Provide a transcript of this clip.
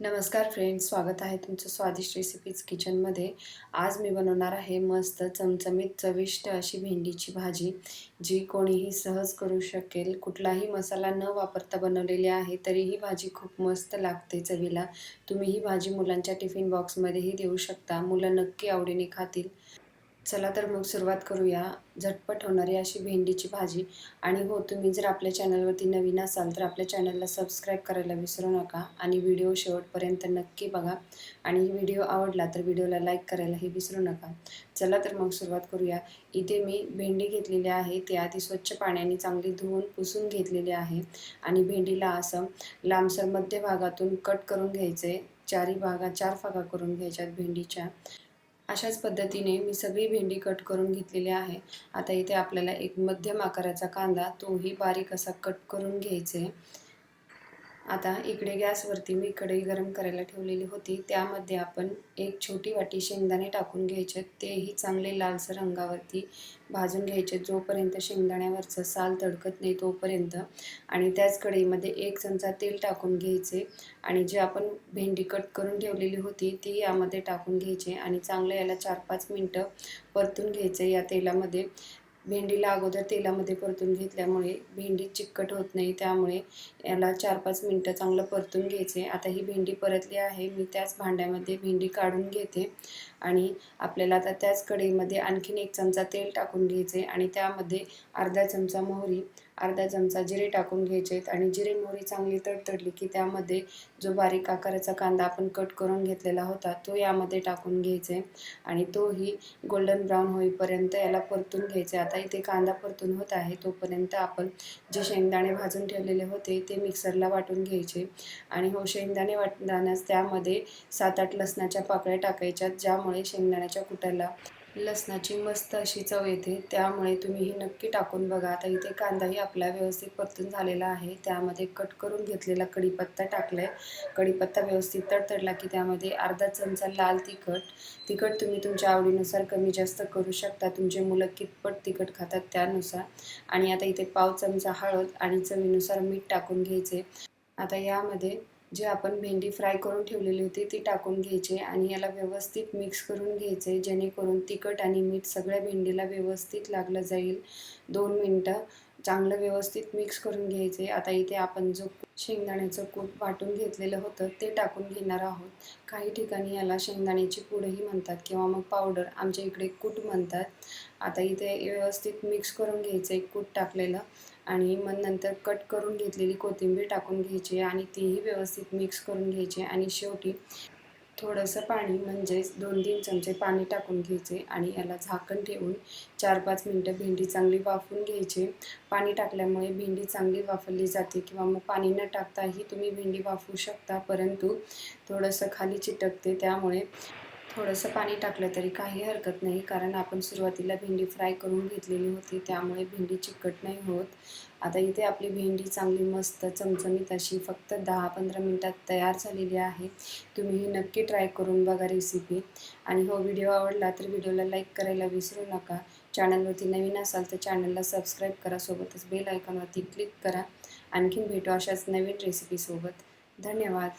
नमस्कार फ्रेंड्स स्वागत आहे तुमचं स्वादिष्ट रेसिपीज किचनमध्ये आज मी बनवणार आहे मस्त चमचमीत चविष्ट अशी भेंडीची भाजी जी कोणीही सहज करू शकेल. कुठलाही मसाला न वापरता बनवलेली आहे तरी ही भाजी खूप मस्त लागते चवीला. तुम्ही ही भाजी मुलांच्या टिफिन बॉक्समध्येही देऊ शकता. मुलं नक्की आवडीने खातील. चला तर मग सुरुवात करूया. झटपट होणारी अशी भेंडीची भाजी. आणि हो तुम्ही जर आपल्या चॅनलवरती नवीन असाल तर आपल्या चॅनलला सबस्क्राईब करायला विसरू नका. आणि व्हिडिओ शेवटपर्यंत नक्की बघा. आणि व्हिडिओ आवडला तर व्हिडिओला लाईक करायलाही विसरू नका. चला तर मग सुरुवात करूया. इथे मी भेंडी घेतलेली आहे. ती आधी स्वच्छ पाण्याने चांगली धुवून पुसून घेतलेली आहे. आणि भेंडीला असं लांबसर मध्य भागातून कट करून घ्यायचे. चारी भागा चार फागा करून घ्यायच्यात भेंडीच्या. अशाच पद्धतीने मी सगळी भेंडी कट करून घेतलेली आहे. आता इथे आपल्याला एक मध्यम आकाराचा कांदा तोही बारीक असा कट करून घ्यायचे. आता इकडे गॅसवरती मी कढई गरम करायला ठेवलेली होती. त्यामध्ये आपण एक छोटी वाटी शेंगदाणे टाकून घ्यायचे तेही चांगले लालसर रंगावरती भाजून घ्यायचे जोपर्यंत शेंगदाण्यावरचं साल तडकत नाही तोपर्यंत. आणि त्याच कढईमध्ये एक चमचा तेल टाकून घ्यायचे. आणि जे आपण भेंडी कट करून ठेवलेली होती ती यामध्ये टाकून घ्यायची. आणि चांगलं याला चार पाच मिनटं परतून घ्यायचं या तेलामध्ये. भेंडीला अगोदर तेलामध्ये परतून घेतल्यामुळे भेंडी चिकट होत नाही त्यामुळे याला चार पाच मिनटं चांगलं परतून घ्यायचे. आता ही भेंडी परतली आहे मी त्याच भांड्यामध्ये भेंडी काढून घेते आणि आपल्याला आता त्याच कढईमध्ये आणखीन एक चमचा तेल टाकून घ्यायचे आणि त्यामध्ये अर्धा चमचा मोहरी अर्धा चमचा जिरे टाकून घ्यायचेत आणि जिरे मोहरी चांगली तडतडली की त्यामध्ये जो बारीक आकाराचा कांदा आपण कट करून घेतलेला होता तो यामध्ये टाकून घ्यायचे. आणि तोही गोल्डन ब्राऊन होईपर्यंत याला परतून घ्यायचे. आता इथे कांदा परतून होत आहे तोपर्यंत आपण जे शेंगदाणे भाजून ठेवलेले होते ते मिक्सरला वाटून घ्यायचे. आणि हो शेंगदाणे वाटतानाच त्यामध्ये सात आठ लसणाच्या पाकळ्या टाकायच्यात ज्यामुळे शेंगदाण्याच्या कुटाला लसणाची मस्त अशी चव येते. त्यामुळे तुम्ही ही नक्की टाकून बघा. आता इथे कांदाही आपला व्यवस्थित परतून झालेला आहे. त्यामध्ये कट करून घेतलेला कढीपत्ता टाकला आहे कढीपत्ता व्यवस्थित तडतडला की त्यामध्ये अर्धा चमचा लाल तिखट. तिखट तुम्ही तुमच्या आवडीनुसार कमी जास्त करू शकता. तुमचे मुलं कितपट तिखट खातात त्यानुसार. आणि आता इथे पाव चमचा हळद आणि चवीनुसार मीठ टाकून घ्यायचे. आता यामध्ये जे आपण भेंडी फ्राय करून ठेवलेली होती ती टाकून घ्यायची आणि याला व्यवस्थित मिक्स करून घ्यायचे जेणेकरून तिखट आणि मीठ सगळ्या भेंडीला व्यवस्थित लागलं जाईल. दोन मिनटं चांगलं व्यवस्थित मिक्स करून घ्यायचे. आता इथे आपण जो शेंगदाण्याचं कूट वाटून घेतलेलं होतं ते टाकून घेणार आहोत. काही ठिकाणी याला शेंगदाण्याची पूडही म्हणतात किंवा मग पावडर आमच्या इकडे कूट म्हणतात. आता इथे व्यवस्थित मिक्स करून घ्यायचं एक कूट टाकलेलं. आणि मग नंतर कट करून घेतलेली कोथिंबीर टाकून घ्यायची आणि तीही व्यवस्थित मिक्स करून घ्यायची आणि शेवटी थोडंसं पाणी म्हणजेच दोन तीन चमचे पाणी टाकून घ्यायचे आणि याला झाकण ठेवून चार पाच मिनटं भेंडी चांगली वाफून घ्यायची. पाणी टाकल्यामुळे भेंडी चांगली वाफवली जाते किंवा मग पाणी न टाकताही तुम्ही भेंडी वाफवू शकता परंतु थोडंसं खाली चिटकते त्यामुळे थोडंसं पाणी टाकलं तरी काही हरकत नाही कारण आपण सुरुवातीला भेंडी फ्राय करून घेतलेली होती त्यामुळे भेंडी चिकट नाही होत. आता इथे आपली भेंडी चांगली मस्त चमचमीत अशी फक्त दहा पंधरा मिनटात तयार झालेली आहे. तुम्ही ही नक्की ट्राय करून बघा रेसिपी. आणि हो व्हिडिओ आवडला तर व्हिडिओला लाईक करायला विसरू नका. चॅनलवरती नवीन असाल तर चॅनलला सबस्क्राईब करा सोबतच बेल आयकॉनवरती क्लिक करा. आणखीन भेटू अशाच नवीन रेसिपीसोबत. धन्यवाद.